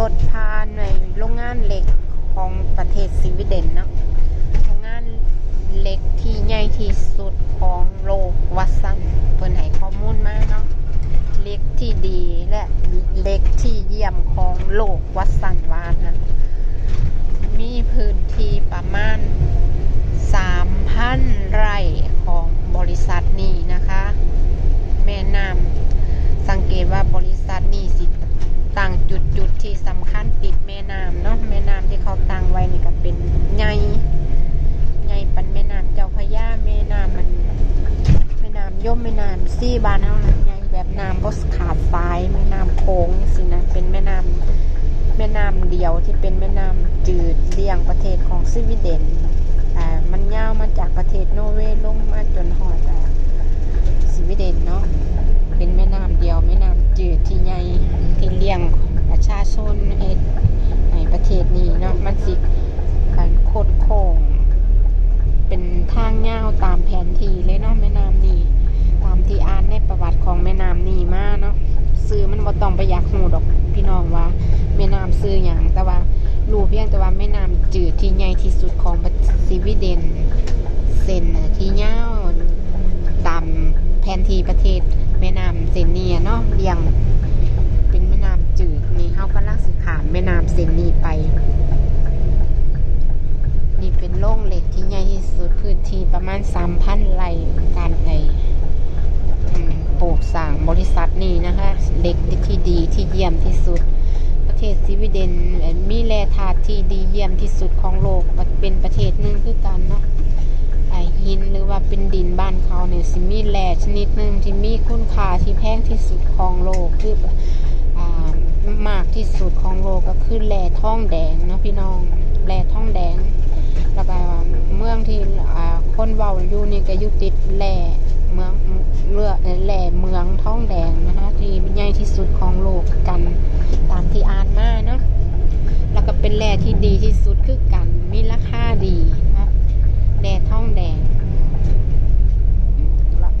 รถผ่านในโรงงานเหล็กของประเทศสวีเดนเนาะโรงงานเหล็กที่ใหญ่ที่สุดของโลกวัดสันเปิดให้ข้อมูลมาเนาะเหล็กที่ดีและเหล็กที่เยี่ยมของโลกวัดสันวานนะมีพื้นที่ประมาณ 3,000 ไร่ของบริษัทนี้นะคะ แม่น้ำสังเกตว่าบริษัทนี้สิตั้งจุดจุดๆ ที่สำคัญติดแม่น้ำเนาะแม่น้ำที่เขาตั้งไว้นี่ก็เป็นใหญ่ใหญ่ปันแม่น้ำเจ้าพระยาแม่น้ำมันแม่น้ำย่อมแม่น้ำซี่บานเฮานะใหญ่แบบน้ำบ่ขาดสายแม่น้ำโขงสินะเป็นแม่น้ำแม่น้ำเดียวที่เป็นแม่น้ำจืดเลี่ยงประเทศของสวีเดนแต่มันยาวมาจากประเทศโนอร์เวย์ลงมาจนหอดสวีเดนเนาะเป็นแม่น้ำเดียวแม่น้ำจืดที่ใหญ่ที่เลี้ยง ชาชนเฮ็ดในประเทศนี้เนาะมันสิการโคดโค้งเป็นทางยาตามแผนที่เลยเนาะแม่น้ำนี้ตามที่อ่านในประวัติของแม่น้ำนี้มาเนาะซื้อมันบ่ต้องไปอยากหูดอกพี่น้องว่าแม่น้ำซื้อหยังแต่ว่ารู้เพียงแต่ว่าแม่น้ำจืดที่ใหญ่ที่สุดของประเทศสวีเดนเส้นน่ะที่ยาตามแผนที่ประเทศแม่น้ำเซนเนียเนาะเรียง เป็นแม่น้ำจืดนี่ เฮากำลังสิขามแม่น้ำเซนนีไป นี่เป็นโล่งเหล็กที่ใหญ่ที่สุดพื้นที่ประมาณ3,000ไร่การในปลูกสร้างบริษัทนี้นะคะเหล็กที่ดีที่เยี่ยมที่สุด ประเทศสวีเดนมีแร่ธาตุที่ดีเยี่ยมที่สุดของโลกเป็นประเทศหนึ่งคือกันเนาะหินหรือว่าเป็นดินบ้านเขาเนี่ยสิมีแร่ชนิดหนึ่งที่มีคุณค่าที่แพงที่สุดของโลกคือ ที่สุดของโลกก็คือแร่ท่องแดงเนาะพี่น้องแร่ท่องแดง แล้วก็เมืองที่อ่าคนเว้าอยู่นี่ก็อยู่ติดแหล่เมืองเรือแหล่เมืองท้องแดงนะคะที่ใหญ่ที่สุดของโลกกันตามที่อ่านมาเนาะแล้วก็เป็นแหล่ที่ดีที่สุดคือกันมีราคาดีนะแหล่ท้องแดงแล้ว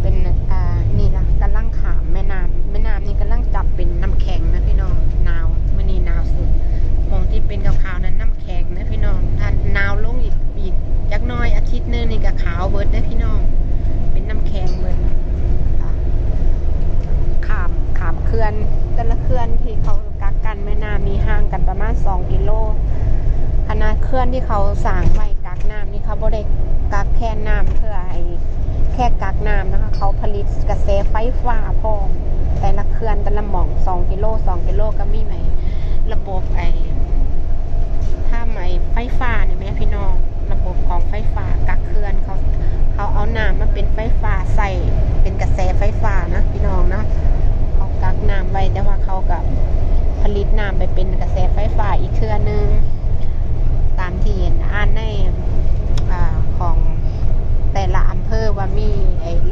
เป็นอ่านี่ละกำลังขามแม่น้ำแม่น้ำนี่กำลังจับเป็นน้ำแข็งนะพี่น้องหนาวมื่อนี้หนาวสุด มองที่เป็นขาวๆนั้นน้ำแข็งนะพี่น้องถ้าหนาวลงอีกอีกยักหน้อยอาทิตย์หนึงนี่ก็ขาวเบิดนะพี่น้อง เป็นน้ำแข็งเบิดอะขามขามเขื่อนแต่ ลื่อนที่เขากักกันแม่น้ำมีห่างกันประมาณ2กิโลขนาดเขื่อนที่เขาสร้างไว้กักน้ำนี่เขาบ่ได้กักแค่น้ำเพื่อให้แค่กักน้ำนะคะ เขาผลิตกระแสไฟฟ้าพร้อมแต่ละเขื่อนแต่ละหม่อง2กิโล2กิโลก็มีไหมระบบไอ้ถ้าไอ้ไฟฟ้าเนี่ยแม่พี่น้อง ระบบของไฟฟ้ากัก น้ำไปเป็นกระแสไฟฟ้าอีกเครือหนึง ตามที่เห็นอ่านในอของแต่ละอำเภอว่ามี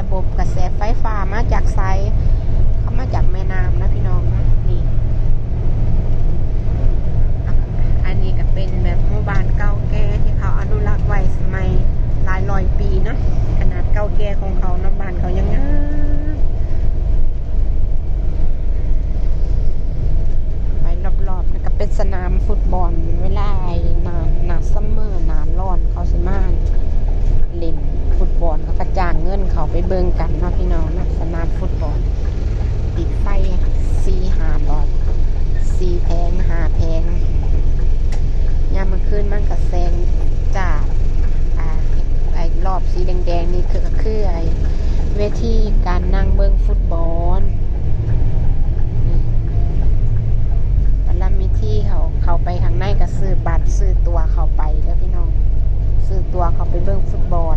ระบบกระแสไฟฟ้ามาจากไซต์เขามาจากแม่น้ำนะพี่น้องนะนี่ อันนี้ก็เป็นแบบหมู่บ้านเก่าแก่ที่เขาอนุรักษ์ไว้สมัยหลายร้อยปีเนอะขนาดเก่าแก่ของเขานะบ้านเขายังงามไปรอบๆนี่ก็เป็นสนามฟุต บอลเวลาไอ้นาหนาซัมเมอร์นานร้อนเขาสิมาเล่นฟุตบอลเขากระจางเงินเขาไปเบิ่งกันเนาะพี่น้องนะสนามฟุตบอลติดไฟซีหาบอลสีแพงหาแพงยามมันขึ้นมันก็แซงจากอ่าไอ้รอบสีแดงๆนี่คือก็คือไอ้เวทีการนั่งเบิงฟุตบอล ก็ซื้อบัตรซื้อตัวเขาไปแล้วพี่น้อง ซื้อตัวเขาไปเบิ่งฟุตบอล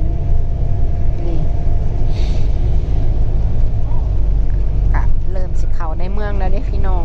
นี่ก็เริ่มสิเขาในเมืองแล้วเนี่ยพี่น้อง